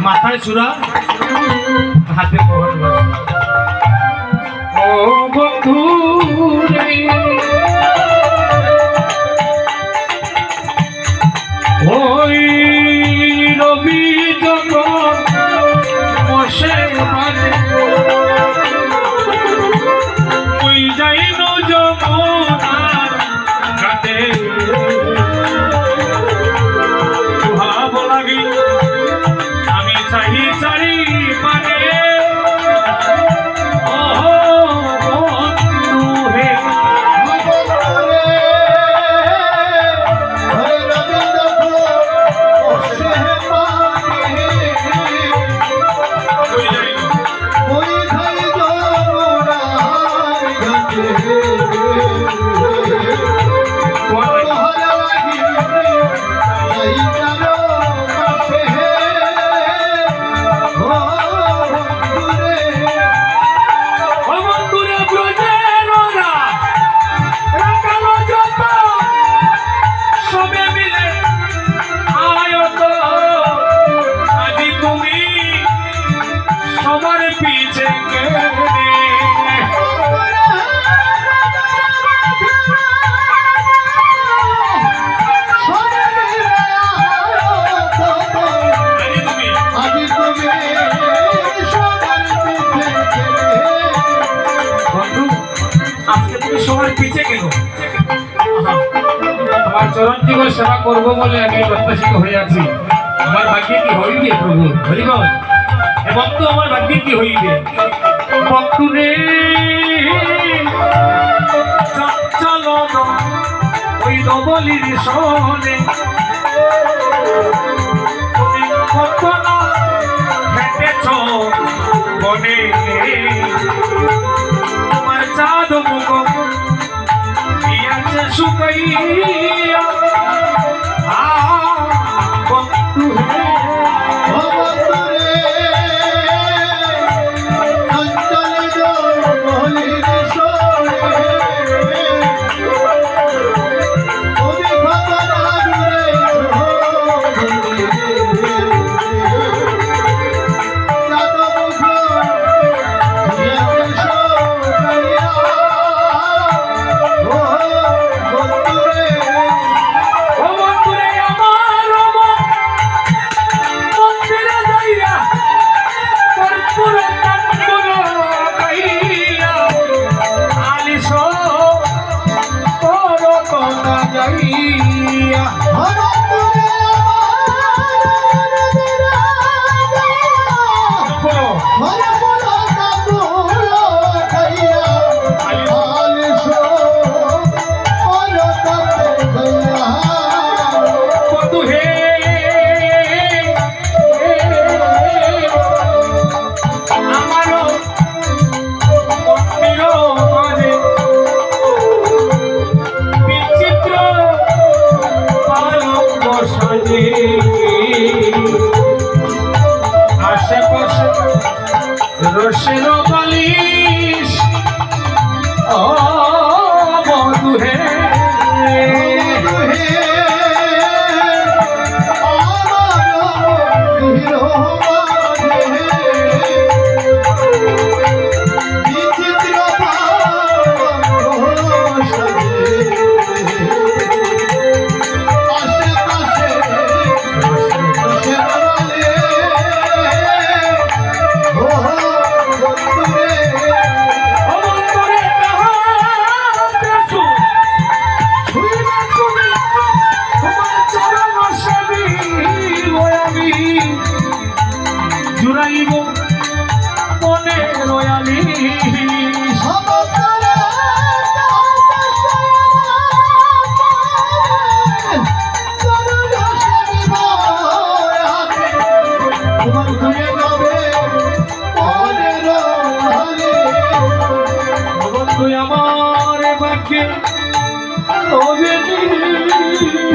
মাথায় চূড়া হাতে মোহন Thank you. আজকে তুমি সবার পিছে গেল। আমার চরণ জীবন সেবা করব বলে আমি প্রত্যাশিত হয়ে আছি। আমার ভাগ্যে কি হইবে, প্রভু? হরিবল এবং তো আমার ভাগ্যে কি হইবে? ভক্তুরে চলো ওই নবলির সনে। তুমি কখনো হেঁটেছ 咋都不够，一眼只出个一。தவி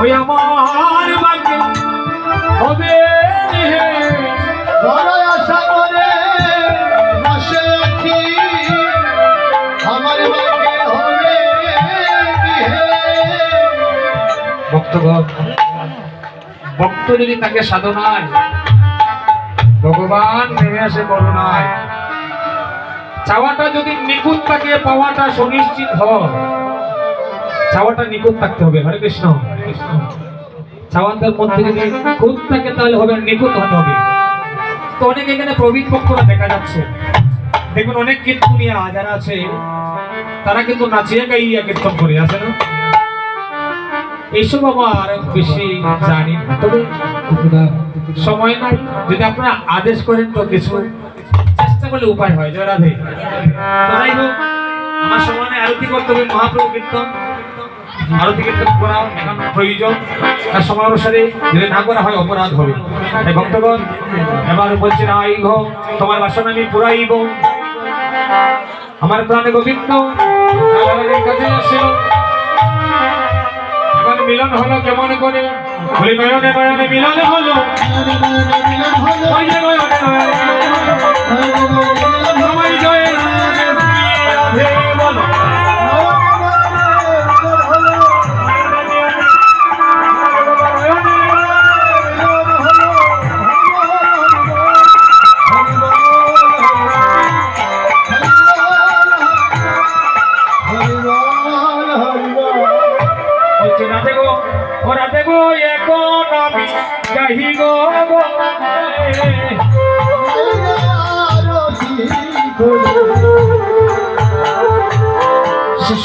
ওই আমার বাকি কবে নিহে বড় আশা করে বসে আছি আমার মাকে হবে ভক্তগণ ভক্ত যদি তাকে সাধনায় ভগবান নেমে আসে করুণায় চাওয়াটা যদি নিকুত থাকে পাওয়াটা সুনিশ্চিত হয়। চাওয়াটা নিকুত থাকতে হবে হরে কৃষ্ণ। চাওয়াটার মধ্যে যদি খুদ থাকে তাহলে হবে না, নিকুত হতে হবে। তো অনেক এখানে প্রবীণ পক্ষরা দেখা যাচ্ছে। দেখুন অনেক কীর্তনিয়া যারা আছে তারা কিন্তু নাচিয়ে গাইয়া কীর্তন করে আছে না? এইসব আমার বেশি জানি তবে সময় নাই যদি আপনারা আদেশ করেন তো কিছু চেষ্টা করলে উপায় হয়। জয় রাধে। আমার সময় নেই আরতি করতে হবে মহাপ্রভু কীর্তন। কীর্তন করা প্রয়োজন। তার সময় অনুসারে যদি না করা হয় অপরাধ হবে। তাই ভক্তগণ এবার বলছে না আইঘ তোমার বাসনা আমি পুরাইব। আমার প্রাণে গোবিন্দ রাধারানীর কাছে আসিল। এবার মিলন হলো কেমন করে? বলি নয়নে নয়নে মিলন হলো। নয়নে নয়নে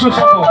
Oh.